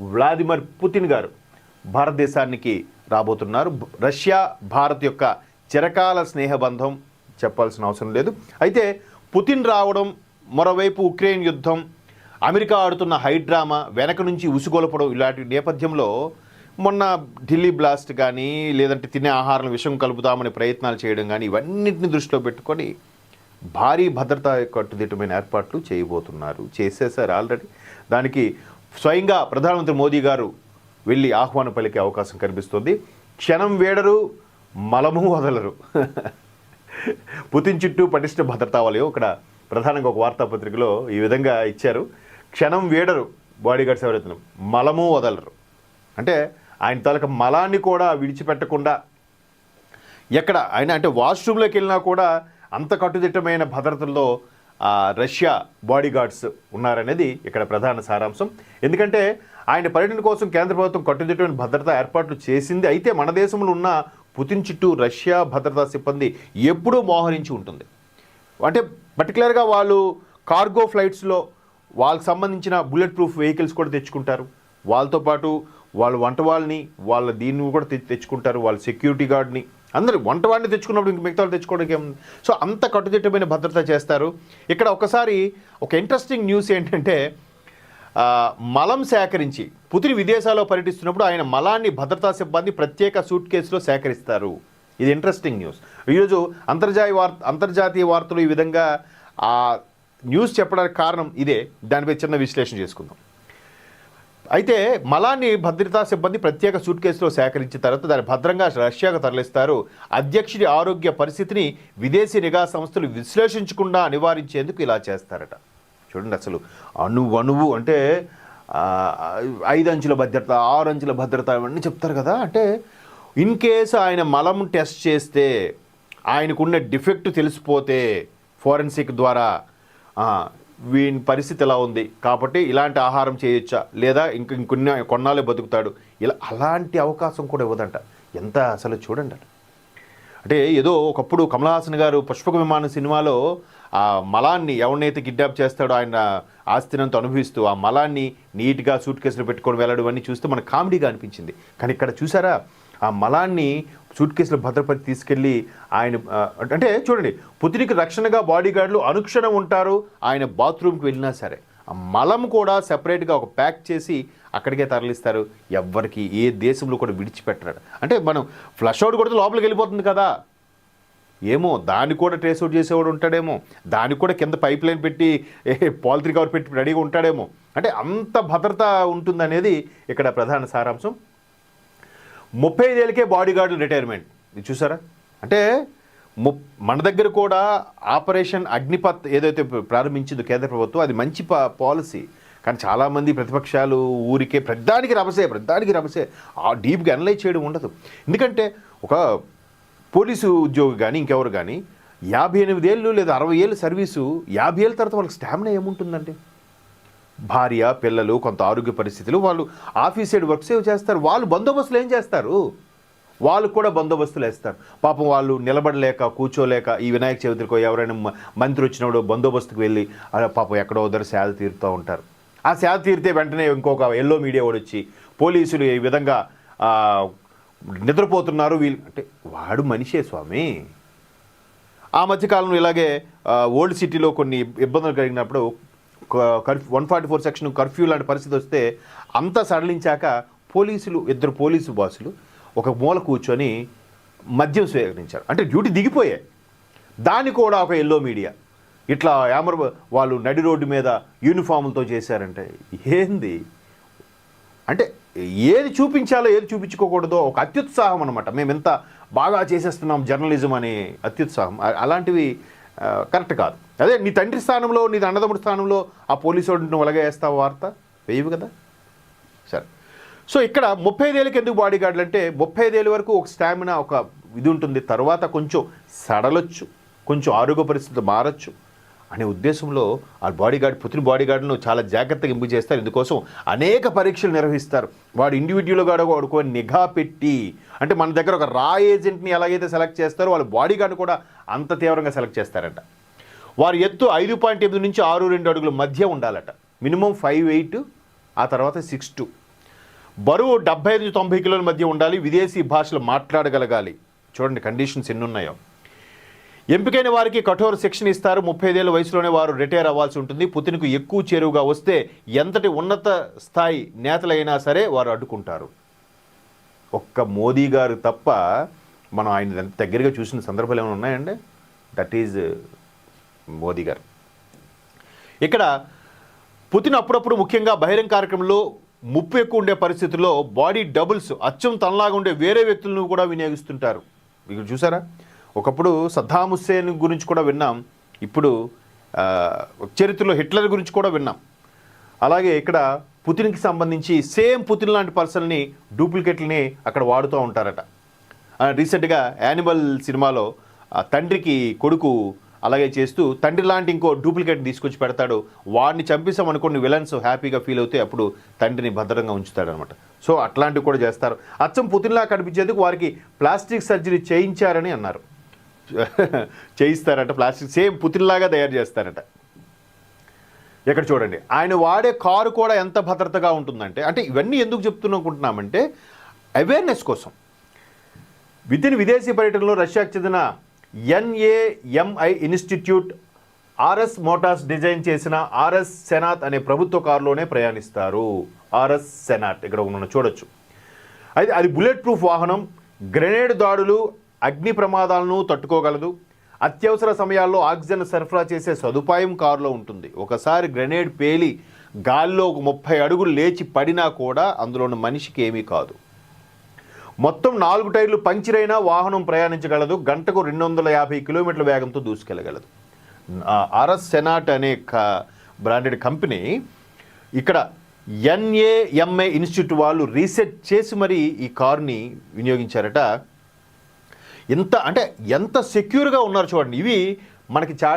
Vladimir Putin గారు భారతదేశానికి రాబోతున్నారు. రష్యా భారత్ యొక్క చిరకాల స్నేహబంధం చెప్పాల్సిన అవసరం లేదు. అయితే పుతిన్ రావడం మరోవైపు ఉక్రెయిన్ యుద్ధం అమెరికా ఆడుతున్న హైడ్రామా వెనక నుంచి ఉసుగొలపడం ఇలాంటి నేపథ్యంలో మొన్న ఢిల్లీ బ్లాస్ట్ కానీ లేదంటే తినే ఆహారం విషం కలుపుతామనే ప్రయత్నాలు చేయడం కానీ ఇవన్నింటిని దృష్టిలో పెట్టుకొని భారీ భద్రతా కట్టుదిట్టమైన ఏర్పాట్లు చేయబోతున్నారు. చేసేసారు ఆల్రెడీ. దానికి స్వయంగా ప్రధానమంత్రి మోదీ గారు వెళ్ళి ఆహ్వానం పలికే అవకాశం కనిపిస్తుంది. క్షణం వేడరు మలము వదలరు. పుతిన్ చుట్టూ పటిష్ట భద్రతా వలయం ఇక్కడ ప్రధానంగా ఒక వార్తాపత్రికలో ఈ విధంగా ఇచ్చారు. క్షణం వేడరు బాడీగార్డ్స్ ఎవరైతే మలము వదలరు. అంటే ఆయన తాలూకా మలాన్ని కూడా విడిచిపెట్టకుండా ఎక్కడ ఆయన అంటే వాష్రూమ్లోకి వెళ్ళినా కూడా అంత కట్టుదిట్టమైన భద్రతల్లో రష్యా బాడీగార్డ్స్ ఉన్నారనేది ఇక్కడ ప్రధాన సారాంశం. ఎందుకంటే ఆయన పర్యటన కోసం కేంద్ర ప్రభుత్వం కట్టుదిట్టమైన భద్రతా ఏర్పాట్లు చేసింది. అయితే మన దేశంలో ఉన్న పుతిన్ చుట్టూ రష్యా భద్రతా సిబ్బంది ఎప్పుడూ మోహరించి ఉంటుంది. అంటే పర్టికులర్గా వాళ్ళు కార్గో ఫ్లైట్స్లో వాళ్ళకి సంబంధించిన బుల్లెట్ ప్రూఫ్ వెహికల్స్ కూడా తెచ్చుకుంటారు. వాళ్ళతో పాటు వాళ్ళ వంట వాళ్ళని వాళ్ళ దీన్ని కూడా తెచ్చుకుంటారు. వాళ్ళ సెక్యూరిటీ గార్డ్ని అందరూ వంట వాడిని తెచ్చుకున్నప్పుడు ఇంక మిగతా తెచ్చుకోవడానికి ఏం సో అంత కట్టుదిట్టమైన భద్రత చేస్తారు. ఇక్కడ ఒకసారి ఒక ఇంట్రెస్టింగ్ న్యూస్ ఏంటంటే మలం సేకరించి పుతిన్ విదేశాల్లో పర్యటిస్తున్నప్పుడు ఆయన మలాన్ని భద్రతా సిబ్బంది ప్రత్యేక సూట్ కేసులో సేకరిస్తారు. ఇది ఇంట్రెస్టింగ్ న్యూస్ ఈరోజు అంతర్జాతీయ వార్త అంతర్జాతీయ వార్తలు ఈ విధంగా ఆ న్యూస్ చెప్పడానికి కారణం ఇదే. దానిపై చిన్న విశ్లేషణ చేసుకుందాం. అయితే మలాన్ని భద్రతా సిబ్బంది ప్రత్యేక సూట్ కేసులో సేకరించిన తర్వాత దాన్ని భద్రంగా రష్యాకు తరలిస్తారు. అధ్యక్షుడి ఆరోగ్య పరిస్థితిని విదేశీ నిఘా సంస్థలు విశ్లేషించకుండా నివారించేందుకు ఇలా చేస్తారట. చూడండి అసలు అణువణువు అణువు అంటే ఐదు అంచుల భద్రత ఆరు అంచుల భద్రత ఇవన్నీ చెప్తారు కదా. అంటే ఇన్ కేసు ఆయన మలం టెస్ట్ చేస్తే ఆయనకున్న డిఫెక్ట్ తెలిసిపోతే ఫోరెన్సిక్ ద్వారా వీని పరిస్థితి ఎలా ఉంది? కాబట్టి ఇలాంటి ఆహారం చేయొచ్చా? లేదా ఇంక ఇంకొన్ని కొన్నాళ్ళే బతుకుతాడు? ఇలా అలాంటి అవకాశం కూడా ఇవ్వదంట. ఎంత అసలు చూడండి అంటే. ఏదో ఒకప్పుడు కమల్ హాసన్ గారు పుష్పక విమానం సినిమాలో ఆ మలాన్ని ఎవరినైతే కిడ్నాప్ చేస్తాడో ఆయన ఆస్తినంత అనుభవిస్తూ ఆ మలాన్ని నీట్గా సూట్ కేసులు పెట్టుకొని వెళ్ళడం అన్నీ చూస్తే మనకు కామెడీగా అనిపించింది. కానీ ఇక్కడ చూసారా? ఆ మలాన్ని సూట్ కేసులో భద్రపరిచి తీసుకెళ్ళి ఆయన అంటే చూడండి పుతినికి రక్షణగా బాడీగార్డులు అనుక్షణం ఉంటారు ఆయన బాత్రూమ్కి వెళ్ళినా సరే. మలం కూడా సెపరేట్గా ఒక ప్యాక్ చేసి అక్కడికే తరలిస్తారు. ఎవ్వరికి ఏ దేశంలో కూడా విడిచిపెట్టరు. అంటే మనం ఫ్లష్ అవుట్ కొడితే లోపలికి వెళ్ళిపోతుంది కదా. ఏమో దాన్ని కూడా ట్రేస్ అవుట్ చేసేవాడు ఉంటాడేమో. దానికి కూడా కింద పైప్ లైన్ పెట్టి పాలిత్రీ కవర్ పెట్టి రెడీగా ఉంటాడేమో. అంటే అంత భద్రత ఉంటుందనేది ఇక్కడ ప్రధాన సారాంశం. ముప్పై ఐదేళ్ళకే బాడీగార్డు రిటైర్మెంట్. ఇది చూసారా? అంటే ము మన దగ్గర కూడా ఆపరేషన్ అగ్నిపత్ ఏదైతే ప్రారంభించిందో కేంద్ర ప్రభుత్వం అది మంచి పాలసీ. కానీ చాలామంది ప్రతిపక్షాలు ఊరికే ప్రధానికి రభసే ప్రధానికి రభసే. ఆ డీప్గా అనలైజ్ చేయడం ఉండదు. ఎందుకంటే ఒక పోలీసు ఉద్యోగి కానీ ఇంకెవరు కానీ యాభై ఎనిమిది ఏళ్ళు లేదా అరవై ఏళ్ళు సర్వీసు యాభై ఏళ్ళ తర్వాత వాళ్ళకి స్టామినా ఏముంటుందండి? భార్య పిల్లలు కొంత ఆరోగ్య పరిస్థితులు వాళ్ళు ఆఫీస్ సైడ్ వర్క్ సేవ్ చేస్తారు. వాళ్ళు బందోబస్తులు ఏం చేస్తారు? వాళ్ళు కూడా బందోబస్తులు వేస్తారు. పాపం వాళ్ళు నిలబడలేక కూర్చోలేక ఈ వినాయక చవితికో ఎవరైనా మ- మంత్రి వచ్చినప్పుడు బందోబస్తుకు వెళ్ళి పాపం ఎక్కడో ఉదర సేద తీరుతూ ఉంటారు. ఆ సేద తీరితే వెంటనే ఇంకొక ఎల్లో మీడియా వాడు వచ్చి పోలీసులు ఈ విధంగా నిద్రపోతున్నారు. వీళ్ళు అంటే వాడు మనిషే స్వామి. ఆ మధ్యకాలంలో ఇలాగే ఓల్డ్ సిటీలో కొన్ని ఇబ్బందులు కలిగినప్పుడు curfew one forty four section curfew లాంటి పరిస్థితి వస్తే అంతా సడలించాక పోలీసులు ఇద్దరు పోలీసు బాసులు ఒక మూల కూర్చొని మద్యం స్వీకరించారు. అంటే డ్యూటీ దిగిపోయాయి. దాన్ని కూడా ఒక ఎల్లో మీడియా. ఇట్లా యామర్ వాళ్ళు నడి రోడ్డు మీద యూనిఫామ్లతో చేశారంటే ఏంది? అంటే ఏది చూపించాలో ఏది చూపించుకోకూడదో ఒక అత్యుత్సాహం అనమాట మేము ఎంత బాగా చేసేస్తున్నాం జర్నలిజం అనే అత్యుత్సాహం. అలాంటివి కరెక్ట్ కాదు. అదే నీ తండ్రి స్థానంలో నీ అన్నదమ్ముడి స్థానంలో ఆ పోలీసు వాడిని నువ్వు వేస్తావు వార్త? వేయవు కదా? సరే. సో ఇక్కడ ముప్పై ఐదేళ్ళకి ఎందుకు బాడీ గార్డులు అంటే ముప్పై ఐదేళ్ళ వరకు ఒక స్టామినా ఒక ఇది ఉంటుంది. తర్వాత కొంచెం సడలొచ్చు కొంచెం ఆరోగ్య పరిస్థితులు మారచ్చు. అనే ఉద్దేశంలో ఆ బాడీగార్డ్ పుత్రి చాలా జాగ్రత్తగా ఇంపు చేస్తారు. ఇందుకోసం అనేక పరీక్షలు నిర్వహిస్తారు. వాడు ఇండివిజువల్గా వాడుకో నిఘా పెట్టి అంటే మన దగ్గర ఒక రా ఏజెంట్ని ఎలాగైతే సెలెక్ట్ చేస్తారో వాళ్ళు బాడీ గార్డ్ కూడా అంత తీవ్రంగా సెలెక్ట్ చేస్తారంట. వారి ఎత్తు ఐదు పాయింట్ ఎనిమిది నుంచి ఆరు రెండు అడుగుల మధ్య ఉండాలట. మినిమం ఫైవ్ ఎయిట్ ఆ తర్వాత సిక్స్ టూ బరువు డెబ్బై ఐదు తొంభై కిలోల మధ్య ఉండాలి. విదేశీ భాషలు మాట్లాడగలగాలి. చూడండి కండిషన్స్ ఎన్ని ఉన్నాయో. ఎంపికైన వారికి కఠోర శిక్షణ ఇస్తారు. ముప్పై ఐదేళ్ళ వయసులోనే వారు రిటైర్ అవ్వాల్సి ఉంటుంది. పుతిన్కు ఎక్కువ చేరువుగా వస్తే ఎంతటి ఉన్నత స్థాయి నేతలైనా సరే వారు అడ్డుకుంటారు. ఒక్క మోదీ గారు తప్ప మనం ఆయన దగ్గరగా చూసిన సందర్భాలు ఏమైనా ఉన్నాయండి? దట్ ఈజ్ మోదీ గారు. ఇక్కడ పుతిన్ అప్పుడప్పుడు ముఖ్యంగా బహిరంగ కార్యక్రమంలో ముప్పు ఎక్కువ ఉండే పరిస్థితుల్లో బాడీ డబుల్స్ అచ్చం తనలాగా ఉండే వేరే వ్యక్తులను కూడా వినియోగిస్తుంటారు. ఇక్కడ చూసారా? ఒకప్పుడు సద్దాం హుస్సేన్ గురించి కూడా విన్నాం. ఇప్పుడు చరిత్రలో హిట్లర్ గురించి కూడా విన్నాం. అలాగే ఇక్కడ పుతిన్కి సంబంధించి సేమ్ పుతిన్ లాంటి పర్సన్ని డూప్లికేట్లని అక్కడ వాడుతూ ఉంటారట. రీసెంట్గా యానిమల్ సినిమాలో ఆ తండ్రికి కొడుకు అలాగే చేస్తూ తండ్రి లాంటి ఇంకో డూప్లికేట్ తీసుకొచ్చి పెడతాడు. వాడిని చంపేసాం అనుకోండి విలన్స్ హ్యాపీగా ఫీల్ అవుతే అప్పుడు తండ్రిని భద్రంగా ఉంచుతాడనమాట. సో అట్లాంటివి కూడా చేస్తారు. అచ్చం పుతిన్లా కనిపించేందుకు వారికి ప్లాస్టిక్ సర్జరీ చేయించారని అన్నారు. చేయిస్తారట ప్లాస్టిక్ సేమ్ పుతిన్లాగా తయారు చేస్తారట. ఇక్కడ చూడండి ఆయన వాడే కారు కూడా ఎంత భద్రతగా ఉంటుందంటే అంటే ఇవన్నీ ఎందుకు చెప్తున్నాకుంటున్నామంటే అవేర్నెస్ కోసం. విత్ ఇన్ విదేశీ పర్యటనలో రష్యాకు చెందిన NAMI institute RS motors design చేసిన ఆర్ఎస్ సెనాత్ అనే ప్రభుత్వ కారులోనే ప్రయాణిస్తారు. ఆర్ఎస్ సెనాట్ ఇక్కడ ఉన్న చూడొచ్చు. అయితే అది బుల్లెట్ ప్రూఫ్ వాహనం గ్రెనేడ్ దాడులు అగ్ని ప్రమాదాలను తట్టుకోగలదు. అత్యవసర సమయాల్లో ఆక్సిజన్ సరఫరా చేసే సదుపాయం కారులో ఉంటుంది. ఒకసారి గ్రెనేడ్ పేలి గాల్లో ఒక ముప్పై అడుగులు లేచి పడినా కూడా అందులో ఉన్న మనిషికి ఏమీ కాదు. మొత్తం నాలుగు టైర్లు పంక్చర్ అయినా వాహనం ప్రయాణించగలదు. గంటకు రెండు వందల యాభై కిలోమీటర్ల వేగంతో దూసుకెళ్ళగలదు ఆర్ఎస్ సెనాట్ అనే బ్రాండెడ్ కంపెనీ ఇక్కడ ఎన్ఏఎంఏ ఇన్స్టిట్యూట్ వాళ్ళు రీసెర్చ్ చేసి మరి ఈ కారుని వినియోగించారట. ఎంత అంటే ఎంత సెక్యూర్గా ఉన్నారు చూడండి. ఇవి మనకి చా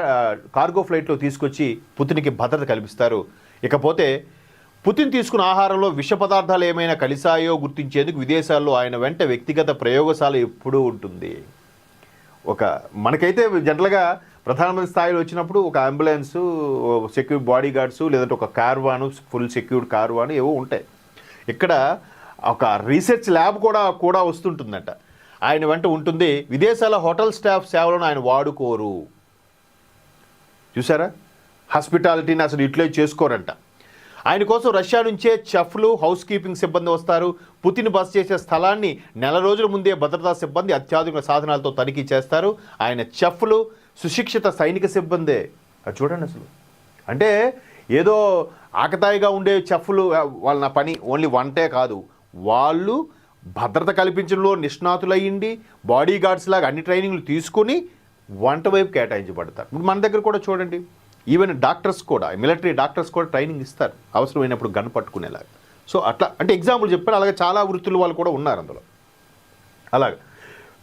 కార్గో ఫ్లైట్లో తీసుకొచ్చి పుతిన్కి భద్రత కల్పిస్తారు. ఇకపోతే పుతిన్ తీసుకున్న ఆహారంలో విష పదార్థాలు ఏమైనా కలిసాయో గుర్తించేందుకు విదేశాల్లో ఆయన వెంట వ్యక్తిగత ప్రయోగశాల ఎప్పుడూ ఉంటుంది. ఒక మనకైతే జనరల్గా ప్రధానమంత్రి స్థాయిలో వచ్చినప్పుడు ఒక అంబులెన్స్ సెక్యూర్ బాడీ గార్డ్స్ లేదంటే ఒక కార్వాను ఫుల్ సెక్యూర్డ్ కార్వాను ఏవో ఉంటాయి. ఇక్కడ ఒక రీసెర్చ్ ల్యాబ్ కూడా కూడా వస్తుంటుందట. ఆయన వెంట ఉంటుంది విదేశాల హోటల్ స్టాఫ్ సేవలను ఆయన వాడుకోరు. చూసారా హాస్పిటాలిటీని అసలు యూటిలైజ్ చేసుకోరంట. ఆయన కోసం రష్యా నుంచే చెఫ్లు హౌస్ కీపింగ్ సిబ్బంది వస్తారు. పుతిన్ బస్ చేసే స్థలాన్ని నెల రోజుల ముందే భద్రతా సిబ్బంది అత్యాధునిక సాధనాలతో తనిఖీ చేస్తారు. ఆయన చెఫ్లు సుశిక్షిత సైనిక సిబ్బందే. అది చూడండి అసలు. అంటే ఏదో ఆకతాయిగా ఉండే చెఫ్లు వాళ్ళ పని ఓన్లీ వంటే కాదు. వాళ్ళు భద్రత కల్పించడంలో నిష్ణాతులయ్యండి. బాడీ గార్డ్స్ లాగా అన్ని ట్రైనింగ్లు తీసుకొని వంట వైపు కేటాయించబడతారు. మన దగ్గర కూడా చూడండి. ఈవెన్ డాక్టర్స్ కూడా మిలిటరీ డాక్టర్స్ కూడా ట్రైనింగ్ ఇస్తారు. అవసరమైనప్పుడు గన్ పట్టుకునేలాగా. సో అట్లా అంటే ఎగ్జాంపుల్ చెప్పారు అలాగే చాలా వృత్తులు వాళ్ళు కూడా ఉన్నారు అందులో. అలాగే.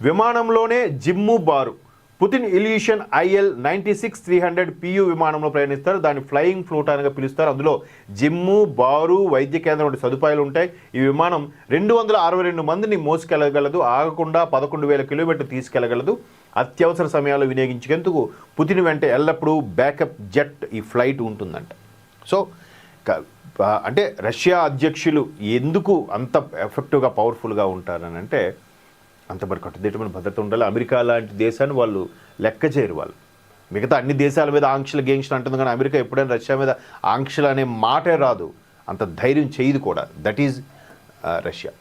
విమానంలోనే జిమ్ము బారు Putin Ilyushin IL ninety six three hundred PU విమానంలో ప్రయాణిస్తారు. దాన్ని ఫ్లయింగ్ ఫ్లూట్ అనగా పిలుస్తారు. అందులో జిమ్ము బారు వైద్య కేంద్రం వంటి సదుపాయాలు ఉంటాయి. ఈ విమానం రెండు వందల అరవై రెండు మందిని మోసుకెళ్ళగలదు ఆగకుండా పదకొండు వేల కిలోమీటర్లు తీసుకెళ్ళగలదు. అత్యవసర సమయాల్లో వినియోగించేందుకు పుతిన్ వెంట ఎల్లప్పుడూ బ్యాకప్ జెట్ ఈ ఫ్లైట్ ఉంటుందంట. సో అంటే రష్యా అధ్యక్షులు ఎందుకు అంత ఎఫెక్టివ్గా పవర్ఫుల్గా ఉంటారని అంటే అంత కట్టుదిట్టమైన భద్రత ఉండాలి. అమెరికా లాంటి దేశాన్ని వాళ్ళు లెక్క చేయరు వాళ్ళు. మిగతా అన్ని దేశాల మీద ఆంక్షలు గేమ్స్ అంటుంది కానీ అమెరికా ఎప్పుడైనా రష్యా మీద ఆంక్షలు అనే మాటే రాదు. అంత ధైర్యం చేయదు కూడా. That is Russia